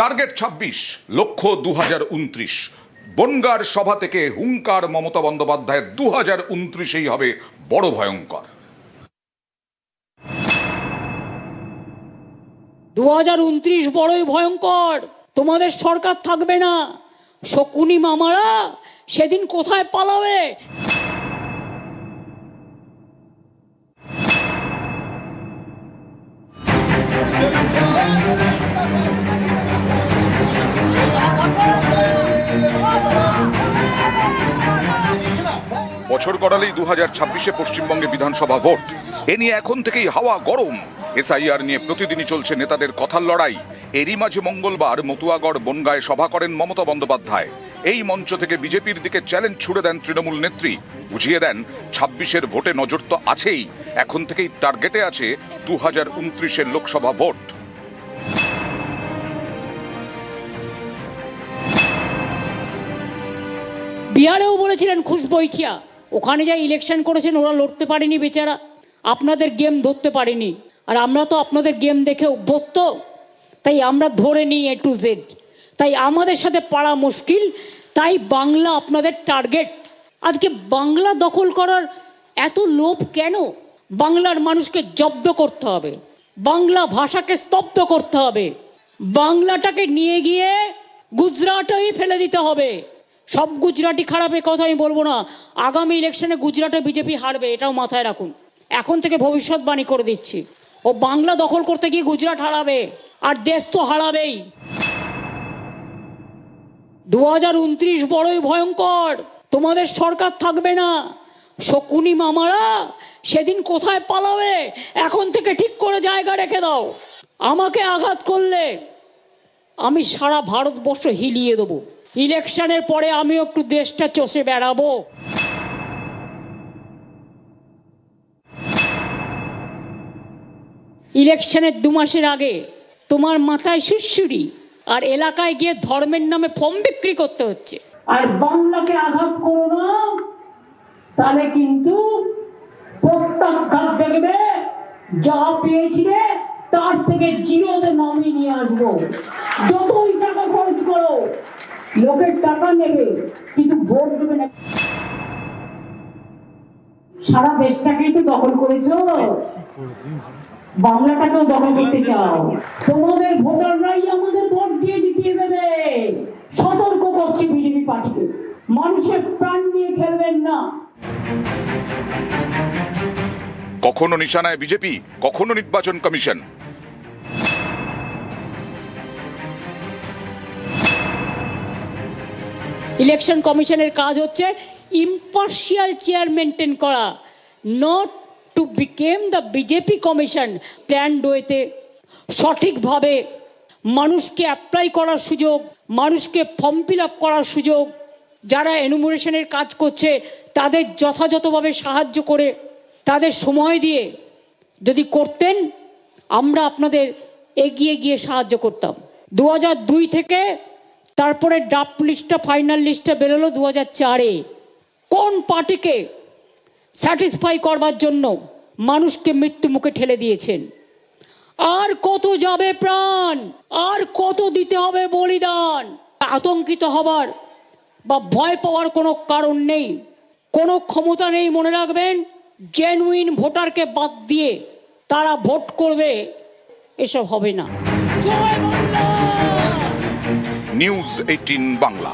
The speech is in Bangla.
টার্গেট ছাব্বিশ লক্ষ্য দু হাজার উনত্রিশ। বনগার সভা থেকে হুঙ্কার মমতা বন্দ্যোপাধ্যায়ের দু হাজার উনত্রিশেই হবে বড় ভয়ঙ্কর। দু হাজার উনত্রিশ বড়ই ভয়ঙ্কর। তোমাদের সরকার থাকবে না। শকুনি মামারা সেদিন কোথায় পালাবে? বছর গড়ালেই দু হাজার ছাব্বিশে পশ্চিমবঙ্গে বিধানসভা ভোট। এ নিয়ে এখন থেকেই হাওয়া গরম। এসআইআর নিয়ে প্রতিদিনই চলছে নেতাদের কথার লড়াই। এরই মাঝে মঙ্গলবার মতুয়াগড় বনগায় সভা করেন মমতা বন্দ্যোপাধ্যায়। এই মঞ্চ থেকে বিজেপির দিকে চ্যালেঞ্জ ছুড়ে দেন তৃণমূল নেত্রী। বুঝিয়ে দেন, ছাব্বিশের ভোটে নজর তো আছেই। এখন থেকেই টার্গেটে আছে দু হাজার উনত্রিশের লোকসভা ভোট। বিহারেও বলেছিলেন খুশবৈখিয়া ওখানে যা ইলেকশন করেছেন, ওরা লড়তে পারেনি বেচারা। আপনাদের গেম ধরতে পারেনি। আর আমরা তো আপনাদের গেম দেখে অভ্যস্ত। তাই আমরা ধরে নিই এ টু জেড তাই আমাদের সাথে পাড়া মুশকিল। তাই বাংলা আপনাদের টার্গেট আজকে বাংলা দখল করার এত লোভ কেন? বাংলার মানুষকে জব্দ করতে হবে। বাংলা ভাষাকে স্তব্ধ করতে হবে। বাংলাটাকে নিয়ে গিয়ে গুজরাটেই ফেলে দিতে হবে। সব গুজরাটি খারাপের কথা আমি বলব না। আগামী ইলেকশনে গুজরাটে বিজেপি হারবে, এটাও মাথায় রাখুন। এখন থেকে ভবিষ্যৎবাণী করে দিচ্ছি। ও বাংলা দখল করতে গিয়ে গুজরাট হারাবে, আর দেশ তো হারাবেই। দু হাজার উনত্রিশ বড়ই ভয়ঙ্কর, তোমাদের সরকার থাকবে না। শকুনি মামারা সেদিন কোথায় পালাবে, এখন থেকে ঠিক করে জায়গা রেখে দাও। আমাকে আঘাত করলে আমি সারা ভারতবর্ষ হিলিয়ে দেবো। ইলেকশনের পরে আমিও একটু দেশটা চষে বেড়াবো। ইলেকশনের দু মাসের আগে তোমার মাথায় সুশ্রুরি আর এলাকায় গিয়ে ধর্মের নামে ফর্ম বিক্রি করতে হচ্ছে। আর বাংলাকে আঘাত করো না, তাহলে কিন্তু প্রত্যাঘাত দেখবে, যা পেয়েছিলে তার থেকে জিরোতে নামিয়ে নিয়ে আসব। যতই টাকা খরচ করো লোকের টাকা নেবে, কিন্তু ভোট দেবে না। সারা দেশটাকেই তো দখল করেছ? বাংলাটাকেও দখল করতে চাও। তোমাদের ভোটাররাই আমাদের ভোট দিয়ে জিতিয়ে দেবে। সতর্ক করছে বিজেপি পার্টিকে। মানুষের প্রাণ নিয়ে খেলবেন না। কখনো নিশানায় বিজেপি, কখনো নির্বাচন কমিশন। ইলেকশন কমিশনের কাজ হচ্ছে ইম্পার্শিয়াল চেয়ার মেনটেন করা not to become the BJP commission plan ওয়েতে সঠিকভাবে মানুষকে অ্যাপ্লাই করার সুযোগ, মানুষকে ফর্ম ফিল আপ করার সুযোগ, যারা এনুমোরেশনের কাজ করছে তাদের যথাযথভাবে সাহায্য করে, তাদের সময় দিয়ে যদি করতেন, আমরা আপনাদের এগিয়ে গিয়ে সাহায্য করতাম। দু থেকে তারপরে ড্রাফট লিস্টটা ফাইনাল লিস্টটা বেরোলো দু হাজার চারে। কোন পার্টিকে স্যাটিসফাই করবার জন্য মানুষকে মৃত্যু মুখে ঠেলে দিয়েছেন? আর কত যাবে প্রাণ? আর কত দিতে হবে বলিদান? আতঙ্কিত হবার বা ভয় পাওয়ার কোনো কারণ নেই। কোনো ক্ষমতা নেই, মনে রাখবেন। জেনুইন ভোটারকে বাদ দিয়ে তারা ভোট করবে, এসব হবে না। News eighteen Bangla